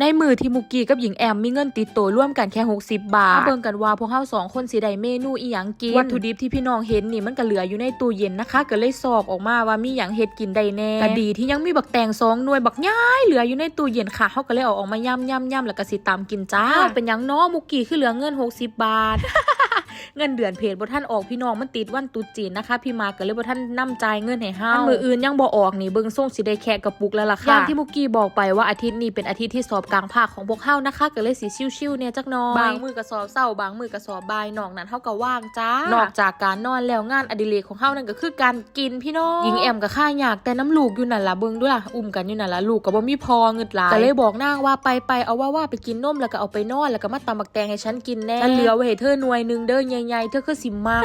ในมือที่มุกกี้กับหญิงแอมมีเงินติดตัวร่วมกันแค่ 60 บาทมาเบิ่งกันว่าพวกเฮาสองคนสิได้เมนูอีหยังกิน วัตถุดิบที่พี่น้องเห็นนี่มันก็เหลืออยู่ในตู้เย็นนะคะ ก็เลยสอบออกมาว่ามีหยังเฮ็ดกินได้แน่ก็ดีที่ยังมีบักแตงสองหน่วยบักย้ายเหลืออยู่ในตู้เย็นค่ะเฮาก็เลยเอาออกมาย่ำย่ำย่ำแล้วก็สิตามกินจ้าเป็นหยังเนาะมุกกี้คือเหลือเงิน 60 บาท เงินเดือนเพจบ่ท่านออกพี่น้องมันติดวันตรุษจีนนะคะพี่มาก็เลยบ่ท่านนํจ่ายเงินให้เฮาอันมืออื่นยังบ่ออกนี่เบิ่งส่งสิได้แค่กระปุกแล้วล่ะค่ะอย่างที่มุกกี้บอกไปว่าอาทิตย์นี้เป็นอาทิตย์ที่สอบกลางภาคของพวกเฮานะคะก็เลยสิชิวๆเนี่ยจักหน่อยบางมือก็สอบเช้าบางมือก็สอบบ่ายนอกนั้นเฮาก็ว่างจ้านอกจากการนอนแล้วงานอดิเรกของเฮานั่นก็คือการกินพี่น้องหญิงแอมก็ค่าอยากแต่น้ำลูกอยู่นั่นล่ะเบิ่งด้วยล่ะอุ้มกันอยู่นั่นล่ะลูกก็บ่มีพอเงิดหลายก็เลยบอกนางว่าไปไปเอาว่าว่าไปกินนมแล้วก็เอาไปนอนแล้วก็มาตำบักแตงให้ฉันกินแน่ฉันเหลือไว้ให้เธอหน่วยหนึงเด้อใหญ่ๆเธอคือสิมาก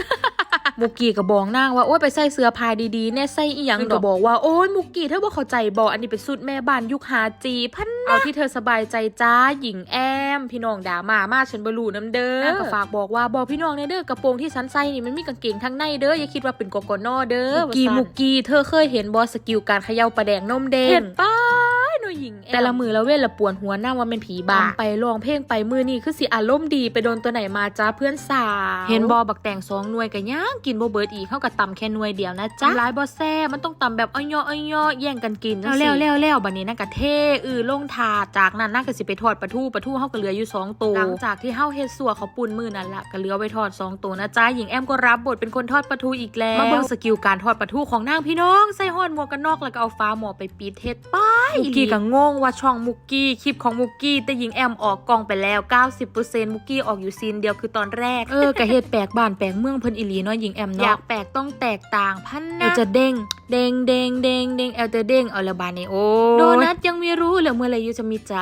มุกกี้ก็บอกนางว่าโอ้ยไปใส่เสื้อผ้าดีๆแน่ใส่อีหยังก็บอกว่าโอ้ยมุกกี้เธอบ่เข้าใจบอกอันนี้เป็นสูตรแม่บ้านยุคหาจีพันเอาที่เธอสบายใจจ้าหญิงแอม พี่น้องด่ามามาฉันบ่รู้น้ำเด้อนางก็ฝากบอกว่าบอกพี่น้องในเด้อกระโปรงที่ฉันใส่นี่มันมีกางเกงทั้งในเด้ออย่าคิดว่าเป็นกกนอเด้อมุกกี้มุกกี้เธอเคยเห็นบอสกิลการเขย่าปลาแดงนมแดงเห็นป้าย หนูหญิงแต่ละมือละเว้นละปวนหัวหน้าว่าเป็นผีบ้าไปร้องเพลงไปมือนี่คือสิอารมณ์ดีไปโดนตัวไหนมาจ้าเพื่อนสาวเห็นบอบักแตงสองหน่วยก็ย่างกินบ่เบิดอีกเข้ากับตำแค่หน่วยเดียวนะจ๊ะหลายบอแซ่มันต้องตำแบบอ้อยๆอ้อยๆแย่งกันกินแล้วแล้วแล้วบัดนี้นั่นก็เทอือลงถาดจากนั้นนั่นก็สิไปทอดปลาทูปลาทูเฮาก็เหลืออยู่สองตัวหลังจากที่เฮาเฮ็ดสัวเขาวปุ่นมือนั่นละก็เหลือไว้ทอดสองตัวนะจ๊ะหญิงแอมก็รับบทเป็นคนทอดปลาทูอีกแล้วมาเบิ่งสกิลการทอดปลาทูของนางพี่น้องใส่ห่อนหมวกกันน็อกแล้วก็เอาฟ้าหมอไปปิดเฮ็ดป้าย มุกกี้ก็งงว่าช่องมุกกี้คลิปของมุกกี้แต่หญิงแอมออกกองไปแล้ว 90%มุกกี้ออกอยู่ซีนเดียวคือตอนแรก เออก็เฮ็ดแปลกบ้านแปลกเมืองเพิ่นอีหลีเนาะหญิงแอมเนาะอยากแปลกต้องแตกต่างพันนะเอลจะเด้งเด้งเด้งเด้งเด้งเอลจะเด้งเอาละบานนี่โอ้โดนัทยังไม่รู้เลยเมื่อไหรยูจะมีใจ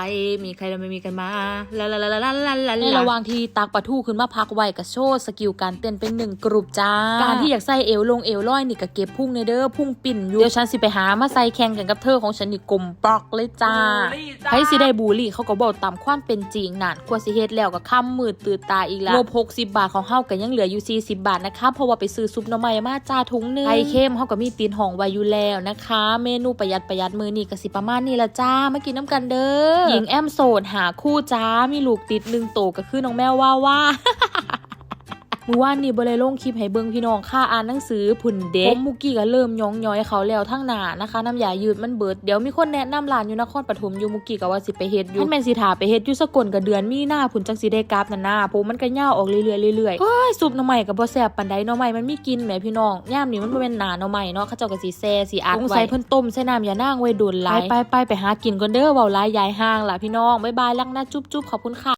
มีใครเราไม่มีกันมาลาลาลาลาลาลาลาในระหว่างที่ตักปลาทูขึ้นมาพักไว้กับโชว์สกิลการเต้นเป็นหนึ่งกรุ๊ปจ้า การที่อยากใส่เอวลงเอวลอยนี่ก็เก็บพุ่งในเด้อพุ่งปิ่นอยู่เดี๋ยวฉันสิไปหามาใส่แข่งกันกับเธอของฉันนี่กลมปลอกเลยจ้าใครสิได้บูลลี่เขาก็บอกตามความเป็นจริงนั่นกว่าสิเฮ็ดแล้วก็ค่ำมืดตื่นตาอีกแล้วงบ60 บาทของเฮาก็ยังเหลืออยู่ 40 บาทนะคะเพราะว่าไปซื้อซุปหน่อไม้มาจ้าถุงหนึงไข่เค็มเฮาก็มีตีนหองไว้อยู่แล้วนะคะ เมนูประหยัดประหยัดมือนี่ก็สิประมาณนี้ละจ้ามากินน้ำกันเด้อหญิงแอมโสดหาคู่จ้ามีลูกติดหนึ่งโตก็คือน้องแมวว่าว่าเมื่อวานนี้บ่ได้ลงคลิปให้เบิ่งพี่น้องค่าอ่านหนังสือผุ่นเด็กผมมุกกี้ก็เริ่มย้องย้อยเขาแล้วทั้งหน้านะคะน้ำยายืดมันเบิดเดี๋ยวมีคนแนะนำร้านอยู่นครปฐมอยู่มุกกี้ก็ว่าสิไปเฮ็ดอยู่ท่านแม่นสิถาไปเฮ็ดอยู่สกลก็เดือนมีหน้าผุ่นจังสิได้กราฟนั่นน่ะผมมันก็ยาวออกเรื่อยๆเรื่อยๆเฮ้ยซุปหน่อไม้ก็บ่แซ่บปานใดหน่อไม้มันมีกลิ่นแหมพี่น้องย่ามนี้มันบ่แม่นหน้าหน่อไม้เนาะเขาเจ้าก็สิแซ่สิอัดไว้สงสัยเพิ่นต้มใส่น้ำยานางไว้โดนหลายไปๆไปหากินก่อนเด้อเว้าหลายยายห่างล่ะพี่น้องบ๊ายบายลักนะจุ๊บๆขอบคุณค่ะ